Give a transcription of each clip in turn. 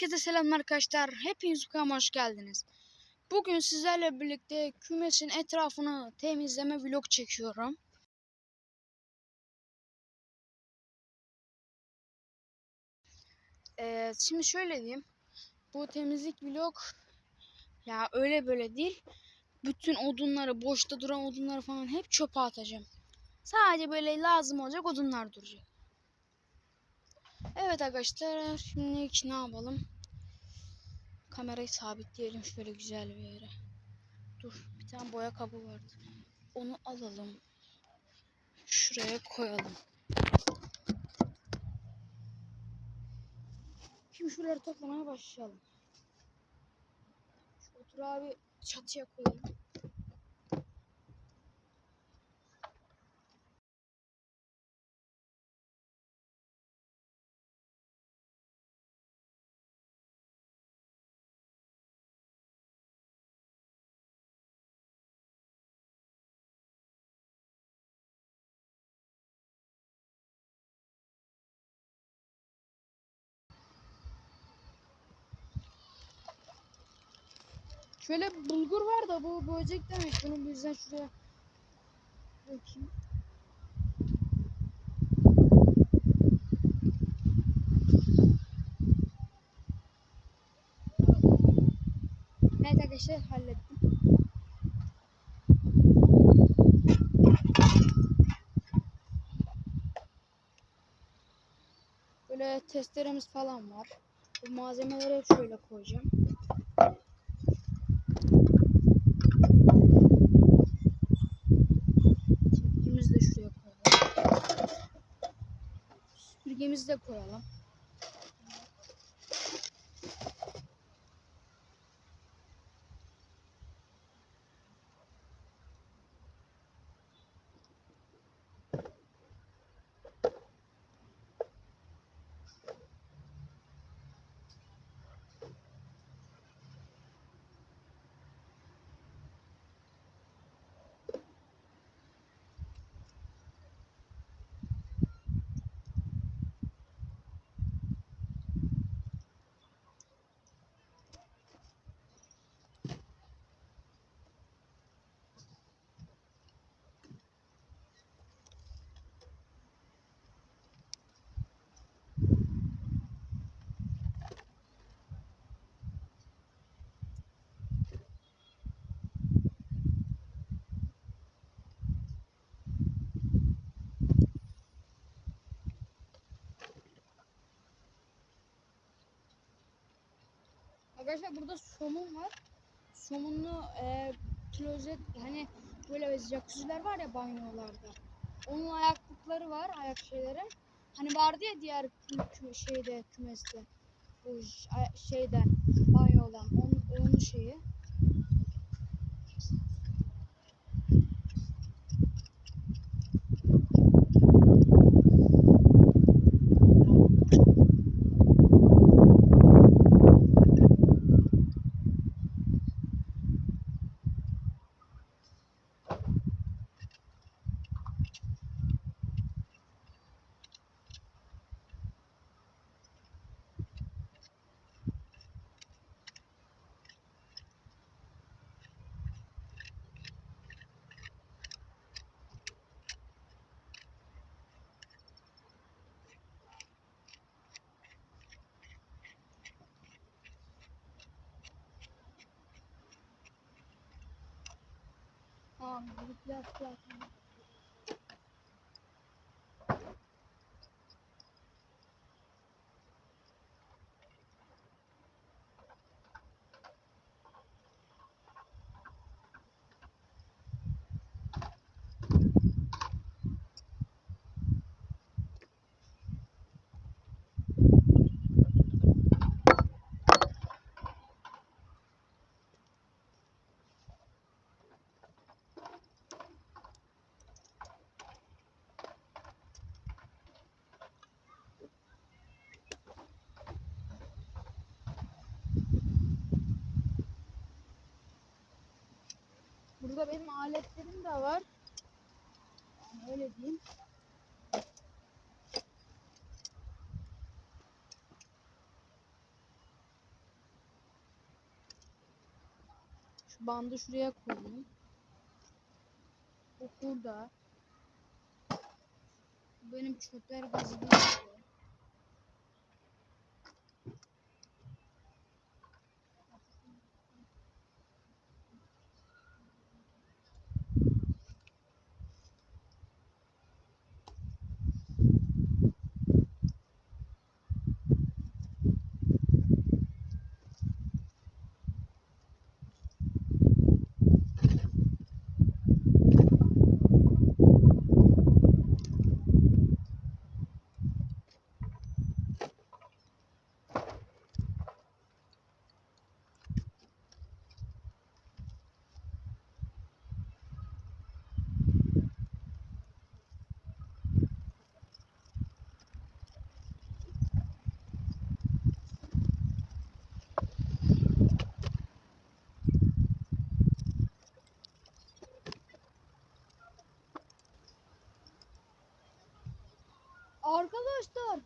Herkese selamlar arkadaşlar. Hepiniz kanalıma hoş geldiniz. Bugün sizlerle birlikte kümesin etrafını temizleme vlog çekiyorum. Ee, şimdi şöyle diyeyim. Bu temizlik vlog ya öyle böyle değil. Bütün odunları, boşta duran odunları falan hep çöpe atacağım. Sadece böyle lazım olacak odunlar duracak. Evet arkadaşlar şimdi ne yapalım? Kamerayı sabitleyelim şöyle güzel bir yere. Dur bir tane boya kabı vardı. Onu alalım. Şuraya koyalım. Şimdi şuraları toplamaya başlayalım. Şu oturağı bir çatıya koyalım. Şöyle bulgur var da bu böcek demek. Bunu bu yüzden şuraya dökeyim. Evet arkadaşlar hallettim. Böyle testeremiz falan var. Bu malzemeleri şöyle koyacağım. Süpürgemizi de şuraya koyalım. Süpürgemizi de koyalım. Arkadaşlar burada somun var. Somunlu e, klozet hani böyle jacuzziler var ya banyolarda. Onun ayaklıkları var, ayak şeyleri. Hani vardı ya diğer kü- şeyde kümeste. Bu şeyden banyodan. Onun, onun şeyi. Tamam, bir just, lazım. Burada benim aletlerim de var. Yani öyle diyeyim. Şu bandı şuraya koyayım. Bu burada. Benim çöpler gazı Arkadaşlar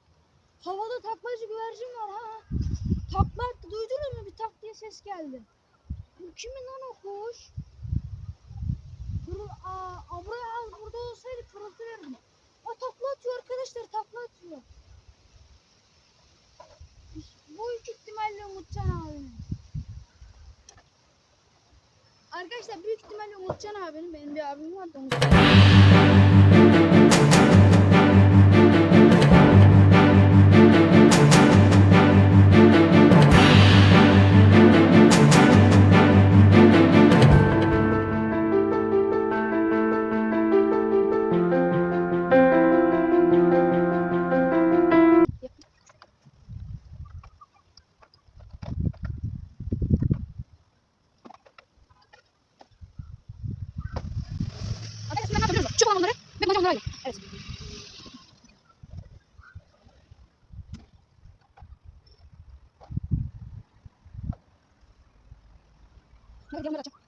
havada taklacı güvercin var ha. Takla attı duydunuz mu? Bir tak diye ses geldi. Bu kimin lan o kuş? Dur, aa, buraya az burada olsaydı pırıltı verirdim. O takla atıyor arkadaşlar takla atıyor. Bu büyük ihtimalle Umutcan abinin. Arkadaşlar büyük ihtimalle Umutcan abinin. Benim bir abim var da Umutcan. मेरा जम रचा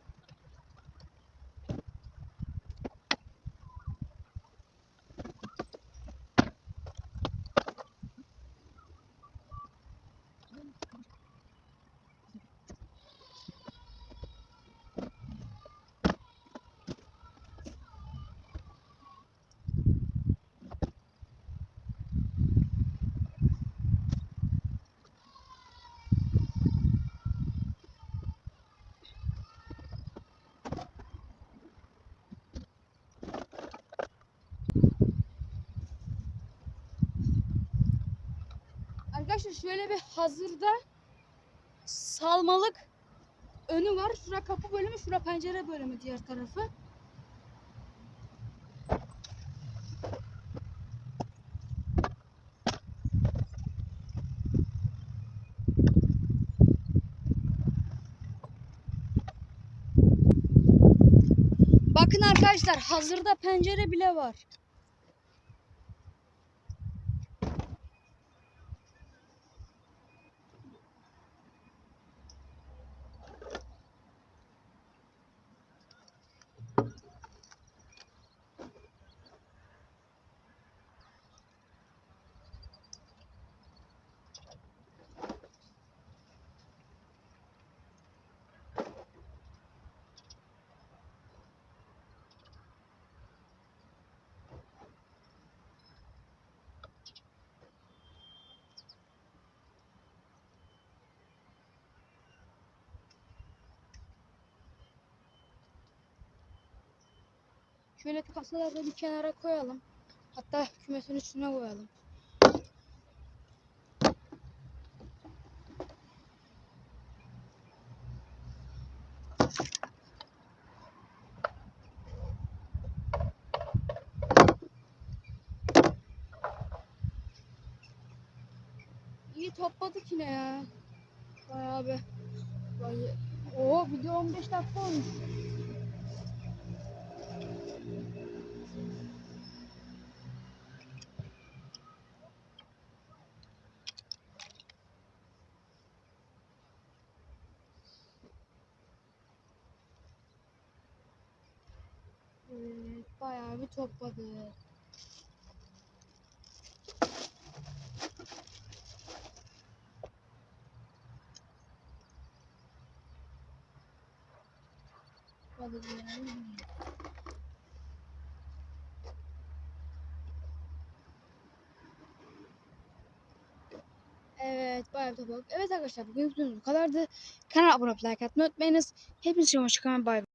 Arkadaşlar şöyle bir hazırda salmalık önü var. Şura kapı bölümü, şura pencere bölümü diğer tarafı. Bakın arkadaşlar hazırda pencere bile var. Şöyle kasaları da bir kenara koyalım. Hatta kümesin üstüne koyalım. İyi topladık yine ya. Bayağı bir. Bayağı... Oo video 15 dakika olmuş. Bayağı bir topladık. kapalı diye. Evet, bayağı topluluk. Evet arkadaşlar bugün videomuz bu kadardı. Kanala abone olup like atmayı unutmayınız. Hepinize hoşçakalın. Bay bay.